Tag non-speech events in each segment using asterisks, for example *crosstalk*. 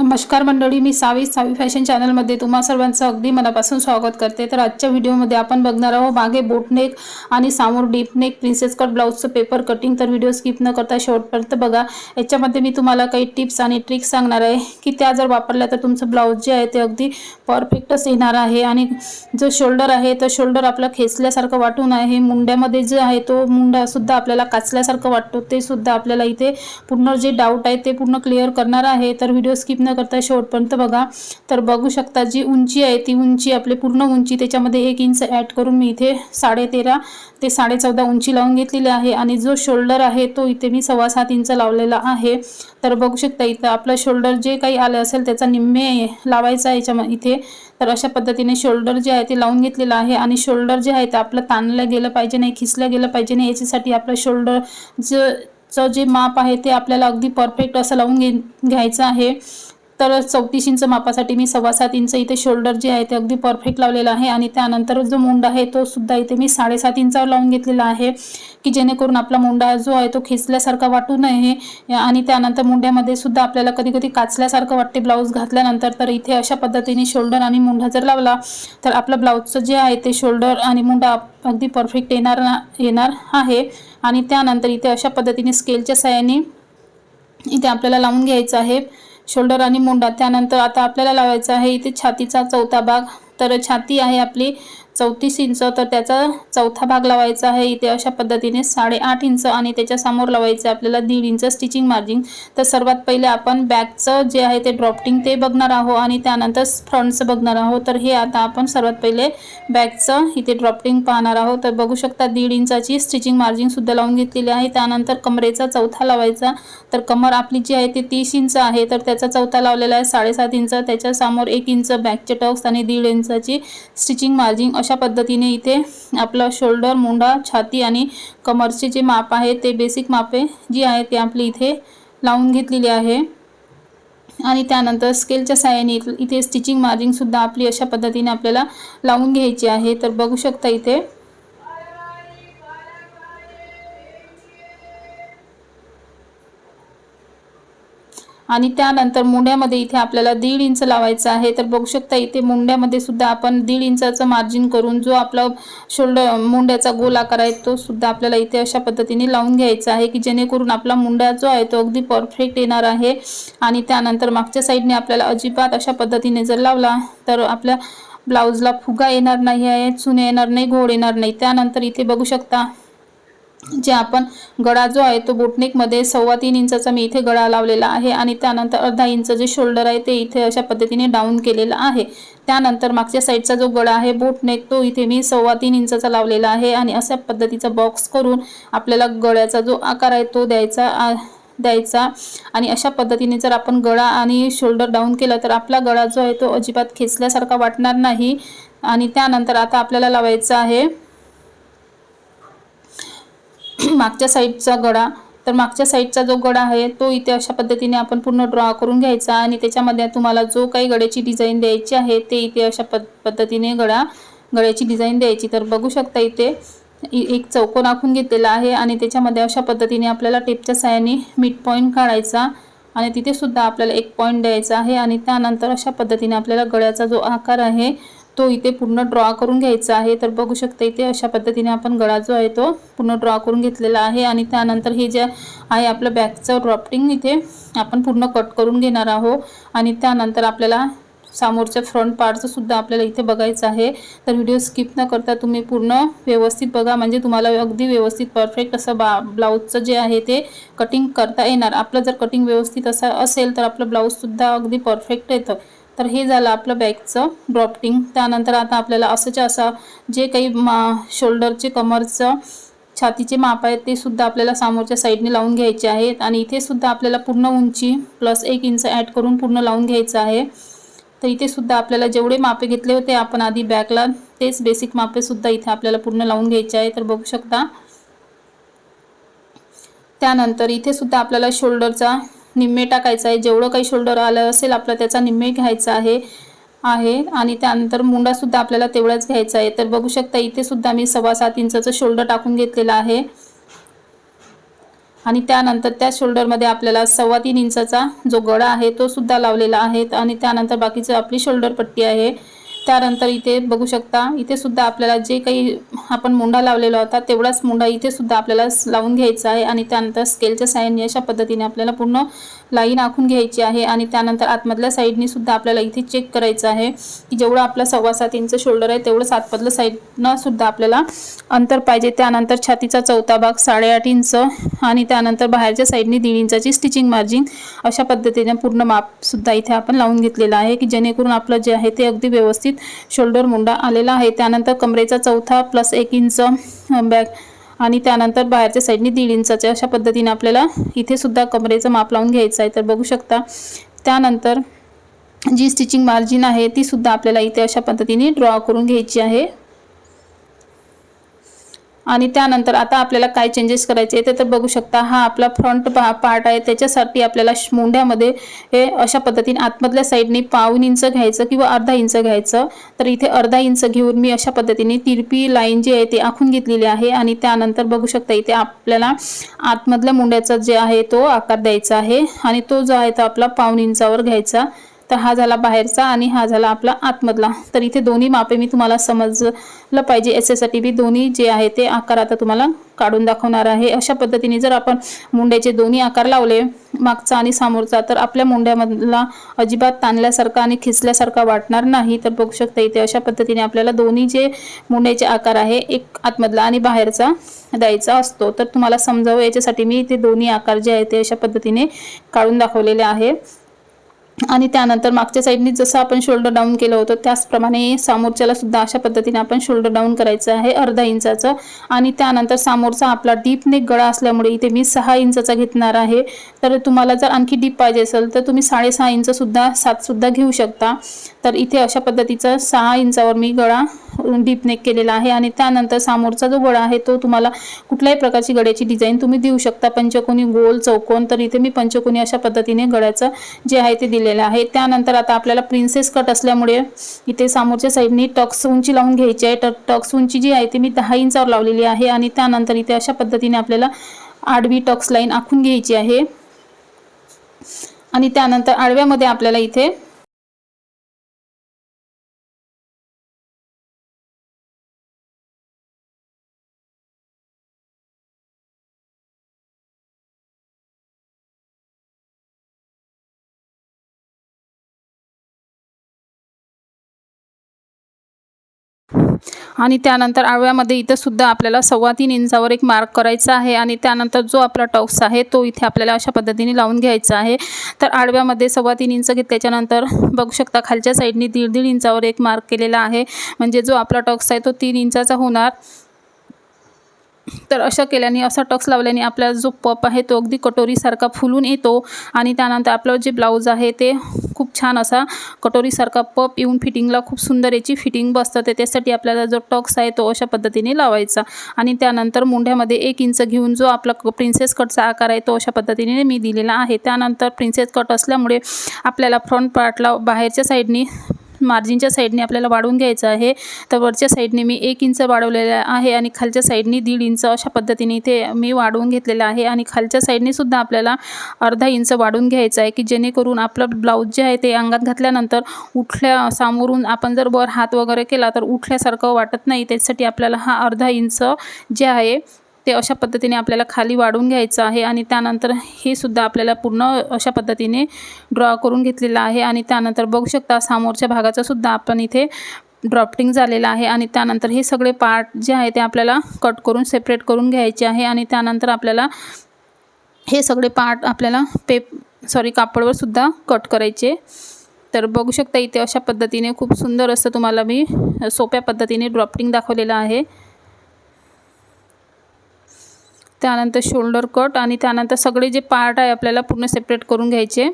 नमस्कार मंडळी मी सावी सावी फॅशन चॅनलमध्ये तुम्हा सर्वांचं अगदी मनापासून स्वागत करते. तर आजच्या व्हिडिओमध्ये आपण बघणार आहोत मागे बोटनेक आणि समोर डीपनेक प्रिन्सेस कट ब्लाऊजचं पेपर कटिंग तर व्हिडिओ स्किप न करता शेवटपर्यंत बघा. याच्यामध्ये मी तुम्हाला काही टिप्स आणि ट्रिक्स सांगणार आहे की त्या जर वापरल्या तर तुमचं ब्लाऊज जे आहे ते अगदी परफेक्टच येणार आहे. आणि जो शोल्डर आहे तर शोल्डर आपला खेचल्यासारखं वाटून आहे. मुंड्यामध्ये जे आहे तो मुंडासुद्धा आपल्याला काचल्यासारखं वाटतो ते सुद्धा आपल्याला इथे पूर्ण जे डाऊट आहे ते पूर्ण क्लिअर करणार आहे. तर व्हिडिओ स्किप न करता शेवटपर्यंत बघा. तर बघू शकता जी उंची आहे ती उंची आपली पूर्ण उंची त्याच्यामध्ये एक इंच ॲड करून मी इथे साडे तेरा ते साडे चौदा उंची लावून घेतलेली आहे आणि जो शोल्डर आहे तो इथे मी सव्वा सात इंच लावलेला आहे. तर बघू शकता इथं आपलं शोल्डर जे काही आलं असेल त्याचा निम्मे लावायचा आहे याच्या इथे. तर अशा पद्धतीने शोल्डर जे आहे ते लावून घेतलेलं आहे आणि शोल्डर जे आहे ते आपलं ताणलं गेलं पाहिजे नाही खिसलं गेलं पाहिजे नाही याच्यासाठी आपलं शोल्डर ज चं जे माप आहे ते आपल्याला अगदी परफेक्ट असं लावून घे घ्यायचं आहे. तर चौतीस इंच मापासाठी मी सव्वा सात इंच इथे शोल्डर जे आहे ते अगदी परफेक्ट लावलेलं आहे. आणि त्यानंतर जो मुंडा आहे तो सुद्धा इथे मी साडेसात इंचावर लावून घेतलेला आहे की जेणेकरून आपला मुंडा जो आहे तो खेचल्यासारखा वाटू नये. आणि त्यानंतर मुंड्यामध्ये सुद्धा आपल्याला कधी कधी काचल्यासारखं वाटते ब्लाऊज घातल्यानंतर. तर इथे अशा पद्धतीने शोल्डर आणि मुंडा जर लावला तर आपलं ब्लाऊजचं जे आहे ते शोल्डर आणि मुंडा अगदी परफेक्ट येणार येणार आहे. आणि त्यानंतर इथे अशा पद्धतीने स्केलच्या साह्याने इथे आपल्याला लावून घ्यायचं आहे. शोल्डर आणि मुंडा. त्यानंतर आता आपल्याला लावायचं आहे इथे छातीचा चौथा भाग. तर छाती आहे आपली चौतीस इंच तर त्याचा चौथा भाग लावायचा आहे. इथे अशा पद्धतीने साडेआठ इंच आणि त्याच्यासमोर लावायचं आहे आपल्याला दीड इंच स्टिचिंग मार्जिन तर सर्वात पहिले आपण बॅकचं जे आहे ते ड्रॉफ्टिंग ते बघणार आहोत आणि त्यानंतर फ्रंटचं बघणार आहोत. तर हे आता आपण सर्वात पहिले बॅकचं इथे ड्रॉफ्टिंग पाहणार आहोत. तर बघू शकता दीड इंचाची स्टिचिंग मार्जिनसुद्धा लावून घेतलेली आहे. त्यानंतर कमरेचा चौथा लावायचा. तर कमर आपली जी आहे ते तीस इंच आहे. तर त्याचा चौथा लावलेला आहे साडेसात इंच. त्याच्यासमोर एक इंच बॅकचे टक्स आणि दीड इंचाची स्टिचिंग मार्जिन अशा अशा पद्धतीने इथे आपलं शोल्डर मुंडा छाती आणि कमरचे जे माप आहे ते बेसिक मापे जी आहे ती आपली इथे लावून घेतलेली आहे. आणि त्यानंतर स्केलच्या साह्याने इथे स्टिचिंग मार्जिंगसुद्धा आपली अशा पद्धतीने आपल्याला लावून घ्यायची आहे. तर बघू शकता इथे आणि त्यानंतर मुंड्यामध्ये इथे आपल्याला दीड इंच लावायचं आहे. तर बघू शकता इथे मुंड्यामध्ये सुद्धा आपण दीड इंचाचं मार्जिन करून जो आपला शोल्डर मुंड्याचा गोल आकार आहे तो सुद्धा आपल्याला इथे अशा पद्धतीने लावून घ्यायचा आहे की जेणेकरून आपला मुंड्या जो आहे तो अगदी परफेक्ट येणार आहे. आणि त्यानंतर मागच्या साईडने आपल्याला अजिबात अशा पद्धतीने जर लावला तर आपल्या ब्लाऊजला फुगा येणार नाही आहे चुने येणार नाही घोड येणार नाही. त्यानंतर इथे बघू शकता जे आपण गळा जो आहे तो बोटनेकमध्ये सव्वा तीन इंचाचा मी इथे गळा लावलेला आहे आणि त्यानंतर अर्धा इंच जे शोल्डर आहे ते इथे अशा पद्धतीने डाऊन केलेलं आहे. त्यानंतर मागच्या साईडचा जो गळा आहे बोटनेक तो इथे मी सव्वा तीन इंचाचा लावलेला आहे आणि अशा पद्धतीचा बॉक्स करून आपल्याला गळ्याचा जो आकार आहे तो द्यायचा द्यायचा. आणि अशा पद्धतीने जर आपण गळा आणि शोल्डर डाऊन केला तर आपला गळा जो आहे तो अजिबात खेचल्यासारखा वाटणार नाही. आणि त्यानंतर आता आपल्याला लावायचा आहे *clears throat* मागच्या साईडचा गडा. तर मागच्या साईडचा जो गडा आहे तो इथे अशा पद्धतीने आपण पूर्ण ड्रॉ करून घ्यायचा आणि त्याच्यामध्ये तुम्हाला जो काही गड्याची डिझाईन द्यायची आहे ते इथे अशा पद पद्धतीने गळा गळ्याची डिझाईन द्यायची. तर बघू शकता इथे एक चौकोन आखून घेतलेला आहे आणि त्याच्यामध्ये अशा पद्धतीने आपल्याला टेपच्या साह्याने मिड पॉईंट काढायचा आणि तिथेसुद्धा आपल्याला एक पॉईंट द्यायचा आहे आणि त्यानंतर अशा पद्धतीने आपल्याला गळ्याचा जो आकार आहे तो इथे पूर्ण ड्रॉ करून घ्यायचा आहे. तर बघू शकता इथे अशा पद्धतीने आपण गळा जो आहे तो पूर्ण ड्रॉ करून घेतलेला आहे. आणि त्यानंतर हे जे आहे आपलं बॅकचं ड्रॉपटिंग इथे आपण पूर्ण कट करून घेणार आहोत. आणि त्यानंतर आपल्याला समोरच्या फ्रंट पार्टचं सुद्धा आपल्याला इथे बघायचं आहे. तर व्हिडिओ स्किप न करता तुम्ही पूर्ण व्यवस्थित बघा. म्हणजे तुम्हाला अगदी व्यवस्थित परफेक्ट असं बा ब्लाऊजचं जे आहे ते कटिंग करता येणार. आपलं जर कटिंग व्यवस्थित असं असेल तर आपलं ब्लाऊजसुद्धा अगदी परफेक्ट येतं. तर हे झालं आपलं बॅकचं ड्रॉपटिंग. त्यानंतर आता आपल्याला असंच्या असं जे काही मा शोल्डरचे कमरचं छातीचे माप आहेत ते सुद्धा आपल्याला समोरच्या साईडने लावून घ्यायचे आहेत. आणि इथे सुद्धा आपल्याला पूर्ण उंची प्लस एक इंच ॲड करून पूर्ण लावून घ्यायचं आहे. तर इथे सुद्धा आपल्याला जेवढे मापे घेतले होते आपण आधी बॅकला तेच बेसिक मापे सुद्धा इथे आपल्याला पूर्ण लावून घ्यायचे आहे. तर बघू शकता. त्यानंतर इथे सुद्धा आपल्याला शोल्डरचा निम्मे टाकायचं आहे. जेवढं काही शोल्डर आलं असेल आपला त्याचा निम्मे घ्यायचा आहे. आहे. आणि त्यानंतर मुंडासुद्धा आपल्याला तेवढाच घ्यायचा आहे. तर बघू शकता इथे सुद्धा मी सव्वा सात इंचाचं शोल्डर टाकून घेतलेलं आहे. आणि त्यानंतर त्या शोल्डरमध्ये आपल्याला सव्वा तीन इंचाचा जो गळा आहे तो सुद्धा लावलेला आहे. आणि त्यानंतर बाकीचं आपली शोल्डर पट्टी आहे. त्यानंतर इथे बघू शकता इथे सुद्धा आपल्याला जे काही आपण मुंडा लावलेला होता तेवढाच मुंडा इथे सुद्धा आपल्याला लावून घ्यायचा आहे आणि त्यानंतर स्केलच्या साह्याने अशा पद्धतीने आपल्याला पूर्ण लाईन आखून घ्यायची आहे आणि त्यानंतर आतमधल्या साईडनी सुद्धा आपल्याला इथे चेक करायचं आहे की जेवढं आपला सव्वा सात इंच शोल्डर आहे तेवढंच आतमधलं साईडनं सुद्धा आपल्याला अंतर पाहिजे. त्यानंतर छातीचा चौथा भाग साडेआठ इंच आणि त्यानंतर बाहेरच्या साईडनी दीड इंचाची स्टिचिंग मार्जिन अशा पद्धतीने पूर्ण मापसुद्धा इथे आपण लावून घेतलेलं आहे की जेणेकरून आपलं जे आहे ते अगदी व्यवस्थित शोल्डर मुंडा आलेला आहे. त्यानंतर कमरेचा चौथा प्लस एक इंच बॅक आणि त्यानंतर बाहेरच्या साईडने दीड इंचाच्या अशा पद्धतीने आपल्याला इथे सुद्धा कमरेचं माप लावून घ्यायचं आहे. तर बघू शकता त्यानंतर जी स्टिचिंग मार्जिन आहे ती सुद्धा आपल्याला इथे अशा पद्धतीने ड्रॉ करून घ्यायची आहे. आणि त्यानंतर आता आपल्याला काय चेंजेस करायचे ते तर बघू शकता. हा आपला फ्रंट पार्ट आहे. त्याच्यासाठी आपल्याला मुंड्यामध्ये हे अशा पद्धतीने आतमधल्या साईडने पाऊन इंच घ्यायचं किंवा अर्धा इंच घ्यायचं. तर इथे अर्धा इंच घेऊन मी अशा पद्धतीने तिरपी लाईन जी आहे ती आखून घेतलेली आहे आणि त्यानंतर बघू शकता इथे आपल्याला आतमधल्या मुंड्याचा जे आहे तो आकार द्यायचा आहे आणि तो जो आहे तो आपला पाऊन इंचावर घ्यायचा. तर हा झाला बाहेरचा आणि हा झाला आपला आतमधला. तर इथे दोन्ही मापे मी तुम्हाला समजलं पाहिजे. याच्यासाठी मी दोन्ही जे आहे ते आकार आता तुम्हाला काढून दाखवणार आहे. अशा पद्धतीने जर आपण मुंड्याचे दोन्ही आकार लावले मागचा आणि समोरचा तर आपल्या मुंड्यामधला अजिबात ताणल्यासारखा आणि खिचल्यासारखा वाटणार नाही. तर बघू शकता इथे अशा पद्धतीने आपल्याला दोन्ही जे मुंड्याचे आकार आहे एक आतमधला आणि बाहेरचा द्यायचा असतो. तर तुम्हाला समजावं याच्यासाठी मी इथे दोन्ही आकार जे आहे ते अशा पद्धतीने काढून दाखवलेले आहे. आणि त्यानंतर मागच्या साईडनी जसं आपण शोल्डर डाऊन केलं होतं त्याचप्रमाणे समोरच्याला सुद्धा अशा पद्धतीने आपण शोल्डर डाऊन करायचं आहे अर्धा इंचाचं. आणि त्यानंतर समोरचा आपला डीप नेक गळा असल्यामुळे इथे मी सहा इंचाचा घेतणार आहे. तर तुम्हाला जर आणखी डीप पाहिजे असेल तर तुम्ही साडेसहा इंचसुद्धा सातसुद्धा घेऊ शकता. तर इथे अशा पद्धतीचा सहा इंचावर मी गळा डीप नेक केलेला आहे. आणि त्यानंतर समोरचा जो गळा आहे तो तुम्हाला कुठल्याही प्रकारची गळ्याची डिझाईन तुम्ही देऊ शकता. पंचकोनी गोल चौकोन तर इथे मी पंचकोनी अशा पद्धतीने गळ्याचं जे आहे ते दिलेलं आहे. त्यानंतर आता आपल्याला प्रिन्सेस कट असल्यामुळे इथे समोरच्या साईडनी टक्स उंची लावून घ्यायची आहे. तर टक्स उंची जी आहे ती मी दहा इंचावर लावलेली आहे आणि त्यानंतर इथे अशा पद्धतीने आपल्याला आडवी टक्स लाईन आखून घ्यायची आहे. आणि त्यानंतर आडव्यामध्ये आपल्याला इथे आणि त्यानंतर आळव्यामध्ये इथंसुद्धा आपल्याला सव्वा तीन इंचावर एक मार्क करायचा आहे आणि त्यानंतर जो आपला टॉक्स आहे तो इथे आपल्याला अशा पद्धतीने लावून घ्यायचा आहे. तर आडव्यामध्ये सव्वा तीन इंच घेतल्याच्यानंतर बघू शकता खालच्या साईडनी दीड दीड इंचावर एक मार्क केलेला आहे. म्हणजे जो आपला टॉक्स आहे तो तीन इंचाचा होणार. तर अशा केल्याने असा टक्स लावल्याने आपला जो पप आहे तो अगदी कटोरीसारखा फुलून येतो आणि त्यानंतर आपलं जे ब्लाऊज आहे ते खूप छान असा कटोरीसारखा पप येऊन फिटिंगला खूप सुंदर याची फिटिंग बसतं. ते त्यासाठी आपल्याला जो टक्स आहे तो अशा पद्धतीने लावायचा. आणि त्यानंतर मुंढ्यामध्ये एक इंच घेऊन जो आपला प्रिन्सेस कटचा आकार आहे तो अशा पद्धतीने मी दिलेला आहे. त्यानंतर प्रिन्सेस कट असल्यामुळे आपल्याला फ्रंट पार्टला बाहेरच्या साईडनी मार्जिनच्या साईडने आपल्याला वाढवून घ्यायचं आहे. तर वरच्या साईडने मी एक इंच वाढवलेलं आहे आणि खालच्या साईडने दीड इंच अशा पद्धतीने इथे मी वाढवून घेतलेलं आहे. आणि खालच्या साईडने सुद्धा आपल्याला अर्धा इंच वाढवून घ्यायचं आहे की जेणेकरून आपलं ब्लाऊज जे आहे ते अंगात घातल्यानंतर उठल्या सामोरून आपण जर वर हात वगैरे केला तर उठल्यासारखं वाटत नाही. त्याच्यासाठी आपल्याला हा अर्धा इंच जे आहे ते अशा पद्धतीने आपल्याला खाली वाढून घ्यायचं आहे आणि त्यानंतर हे सुद्धा आपल्याला पूर्ण अशा पद्धतीने ड्रॉ करून घेतलेलं आहे. आणि त्यानंतर बघू शकता समोरच्या भागाचा सुद्धा आपण इथे ड्रॉफ्टिंग झालेलं आहे. आणि त्यानंतर हे सगळे पार्ट जे आहे ते आपल्याला कट करून सेपरेट करून घ्यायचे आहे. आणि त्यानंतर आपल्याला हे सगळे पार्ट आपल्याला पेप सॉरी कापडवर सुद्धा कट करायचे. तर बघू शकता इथे अशा पद्धतीने खूप सुंदर असं तुम्हाला मी सोप्या पद्धतीने ड्रॉफ्टिंग दाखवलेलं आहे. त्यानंतर शोल्डर कट आणि त्यानंतर सगळे जे पार्ट आहे आपल्याला पूर्ण सेपरेट करून घ्यायचे.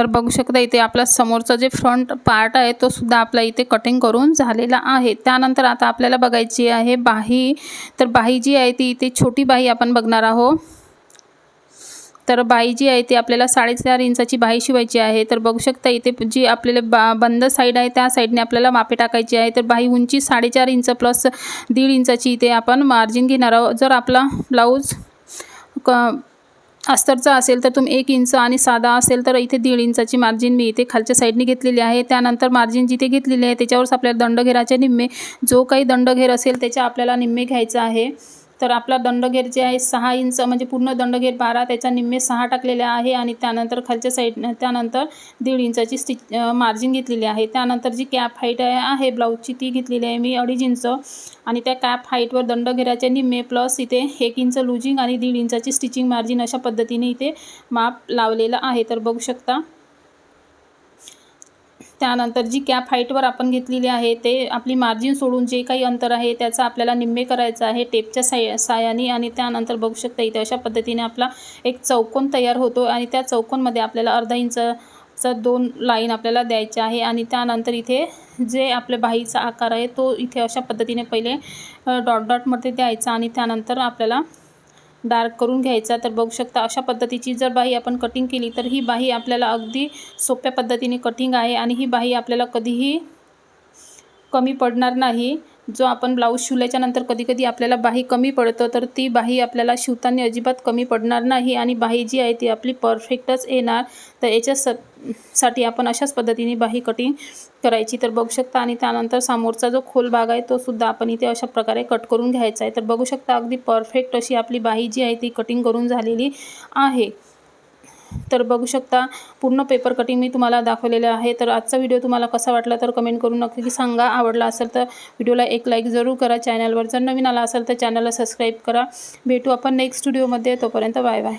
तर बघू शकता इथे आपला समोरचा जे फ्रंट पार्ट आहे तो सुद्धा आपला इथे कटिंग करून झालेला आहे. त्यानंतर आता आपल्याला बघायची आहे बाही. तर बाही जी आहे ती इथे छोटी बाही आपण बघणार आहोत. तर बाही जी आहे ती आपल्याला साडेचार इंचाची बाही शिवायची आहे. तर बघू शकता इथे जी आपल्याला बा बंद साईड आहे त्या साईडने आपल्याला मापे टाकायची आहे. तर बाही उंची साडेचार इंच प्लस दीड इंचाची इथे आपण मार्जिन घेणार आहोत. जर आपला ब्लाऊज क अस्तरचा असेल तर तुम्ही एक इंच आणि साधा असेल तर इथे दीड इंचाची मार्जिन मी इथे खालच्या साईडने घेतलेली आहे. त्यानंतर मार्जिन जिथे घेतलेली आहे त्याच्यावरच आपल्याला दंडघेराचे निम्मे जो काही दंडघेर असेल त्याच्या आपल्याला निम्मे घ्यायचा आहे. तर आपला दंडघेर जे आहे सहा इंच म्हणजे पूर्ण दंडघेर बारा त्याच्या निम्मे सहा टाकलेले आहे आणि त्यानंतर खालच्या साईड त्यानंतर दीड इंचाची स्टिच मार्जिन घेतलेली आहे. त्यानंतर जी कॅप हाईट आहे आहे ब्लाऊजची ती घेतलेली आहे मी अडीच इंच आणि त्या कॅप हाईटवर दंडघेराचे निम्मे प्लस इथे एक इंच लुजिंग आणि दीड इंचाची स्टिचिंग मार्जिन अशा पद्धतीने इथे माप लावलेलं आहे. तर बघू शकता त्यानंतर जी कॅप हाईटवर आपण घेतलेली आहे ते आपली मार्जिन सोडून जे काही अंतर आहे त्याचा आपल्याला निम्मे करायचं आहे टेपच्या साय सायाने आणि त्यानंतर बघू शकता इथे अशा पद्धतीने आपला एक चौकोन तयार होतो आणि त्या चौकोनमध्ये आपल्याला अर्धा इंचचा दोन लाईन आपल्याला द्यायच्या आहे. आणि त्यानंतर इथे जे आपल्या बाहीचा आकार आहे तो इथे अशा पद्धतीने पहिले डॉट डॉटमध्ये द्यायचा. आणि त्यानंतर आपल्याला डार्क करून घ्यायचा. तर बघू शकता अशा पद्धतीची जर बाही आपण कटिंग केली तर ही बाही आपल्याला अगदी सोप्या पद्धतीने कटिंग आहे आणि ही बाही आपल्याला कधीही कमी पडणार नाही. जो आपण ब्लाऊज शिवल्याच्या नंतर कधी कधी आपल्याला बाही कमी पडतं तर ती बाही आपल्याला शिवताना अजिबात कमी पडणार नाही आणि बाही जी आहे ती आपली परफेक्टच येणार. तर याच्या स साठी आपण अशाच पद्धतीने बाही कटिंग करायची. तर बघू शकता आणि त्यानंतर समोरचा जो खोल भाग आहे तो सुद्धा आपण इथे अशा प्रकारे कट करून घ्यायचा आहे. तर बघू शकता अगदी परफेक्ट अशी आपली बाही जी आहे ती कटिंग करून झालेली आहे. तर बघू शकता पूर्ण पेपर कटिंग मी तुम्हाला दाखवलेलं आहे. तर आजचा व्हिडिओ तुम्हाला कसा वाटला तर कमेंट करून नक्की सांगा. आवडला असेल तर व्हिडिओला एक लाईक जरूर करा. चॅनलवर जर नवीन आला असेल तर चॅनलला सबस्क्राईब करा. भेटू आपण नेक्स्ट व्हिडिओमध्ये तोपर्यंत बाय बाय